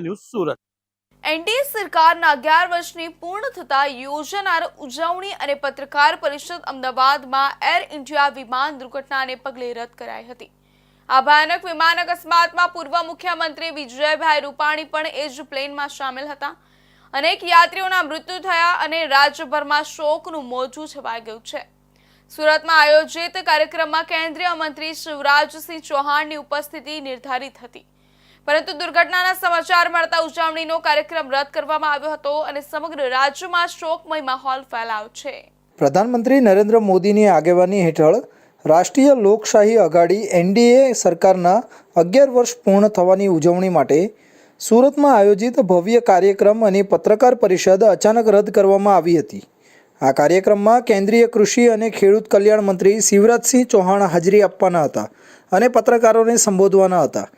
News Surat. NDA સરકારના અગિયાર વર્ષની પૂર્ણ થતા યોજાનાર ઉજવણી અને પત્રકાર પરિષદ અમદાવાદમાં એર ઇન્ડિયા વિમાન દુર્ઘટનાને પગલે રદ કરાઈ હતી. આ ભયાનક વિમાન અકસ્માતમાં પૂર્વ મુખ્યમંત્રી વિજયભાઈ રૂપાણી પણ એ જ પ્લેનમાં સામેલ હતા. અનેક યાત્રીઓના મૃત્યુ થયા અને રાજ્યભરમાં શોકનું મોજું છવાઈ ગયું છે. સુરતમાં આયોજિત કાર્યક્રમમાં કેન્દ્રીય મંત્રી શિવરાજસિંહ ચૌહાણની ઉપસ્થિતિ નિર્ધારિત હતી. પરંતુ દુર્ઘટનાના સમાચાર મળતા ઉજવણીનો કાર્યક્રમ રદ કરવામાં આવ્યો હતો અને સમગ્ર રાજ્યમાં શોકમય માહોલ ફેલાયો છે. પ્રધાનમંત્રી નરેન્દ્ર મોદીની આગેવાની હેઠળ રાષ્ટ્રીય લોકશાહી આઘાડી એનડીએ સરકારના અગિયાર વર્ષ પૂર્ણ થવાની ઉજવણી માટે સુરતમાં આયોજિત ભવ્ય કાર્યક્રમ અને પત્રકાર પરિષદ અચાનક રદ કરવામાં આવી હતી. આ કાર્યક્રમમાં કેન્દ્રીય કૃષિ અને ખેડૂત કલ્યાણ મંત્રી શિવરાજસિંહ ચૌહાણ હાજરી આપવાના હતા અને પત્રકારોને સંબોધવાના હતા.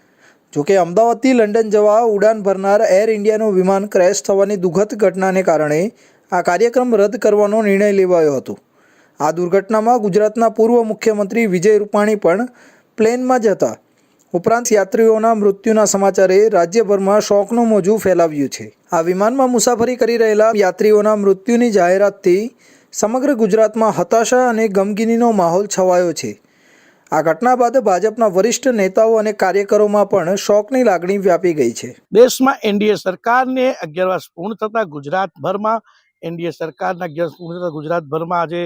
જોકે અમદાવાદથી લંડન જવા ઉડાન ભરનાર એર ઇન્ડિયાનું વિમાન ક્રેશ થવાની દુઃખદ ઘટનાને કારણે આ કાર્યક્રમ રદ કરવાનો નિર્ણય લેવાયો હતો. આ દુર્ઘટનામાં ગુજરાતના પૂર્વ મુખ્યમંત્રી વિજય રૂપાણી પણ પ્લેનમાં જ હતા. ઉપરાંત યાત્રીઓના મૃત્યુના સમાચારે રાજ્યભરમાં શોકનું મોજું ફેલાવ્યું છે. આ વિમાનમાં મુસાફરી કરી રહેલા યાત્રીઓના મૃત્યુની જાહેરાતથી સમગ્ર ગુજરાતમાં હતાશા અને ગમગીનીનો માહોલ છવાયો છે. આ ઘટના બાદ ભાજપના વરિષ્ઠ નેતાઓ અને કાર્યકરોમાં પણ શોકની લાગણી વ્યાપી ગઈ છે. દેશમાં એનડીએ સરકારને અગિયાર વર્ષ પૂર્ણ થતા ગુજરાતભરમાં, એનડીએ સરકારના અગિયાર પૂર્ણ થતા ગુજરાતભરમાં આજે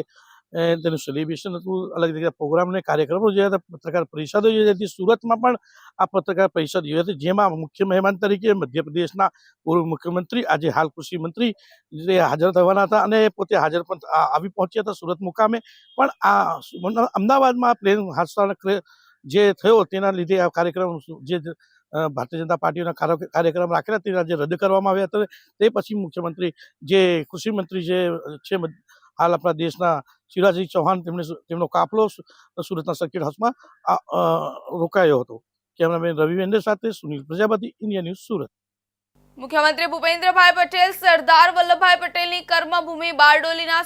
તેનું સેલિબ્રેશન હતું, અલગ અલગ પ્રોગ્રામ અને કાર્યક્રમો જે હતા, પત્રકાર પરિષદો યોજાઈ હતી સુરતમાં પણ આ પત્રકાર પરિષદ યોજાઈ હતી, જેમાં મુખ્ય મહેમાન તરીકે મધ્યપ્રદેશના પૂર્વ મુખ્યમંત્રી, આજે હાલ કૃષિ મંત્રી, જે હાજર થવાના હતા અને પોતે હાજર પણ આવી પહોંચ્યા હતા સુરત મુકામે. પણ આ અમદાવાદમાં પ્લેન હાદસા જે થયો તેના લીધે આ કાર્યક્રમ જે ભારતીય જનતા પાર્ટીના કાર્યક્રમ રાખેલા, તેના જે રદ કરવામાં આવ્યા હતા, તે પછી મુખ્યમંત્રી, જે કૃષિ મંત્રી જે છે હાલ આપણા દેશના શિવરાજસિંહ ચૌહાણ તેમણે તેમનો કાફલો સુરતના સર્કિટ હાઉસમાં રોકાયો હતો. કેમેરામેન રવિ વેન્દ્ર સાથે સુનિલ પ્રજાપતિ, ઇન્ડિયા ન્યૂઝ, સુરત. મુખ્યમંત્રી ભૂપેન્દ્રભાઈ પટેલ, સરદાર વલ્લભભાઈ પટેલની કર્મભૂમિ બારડોલીના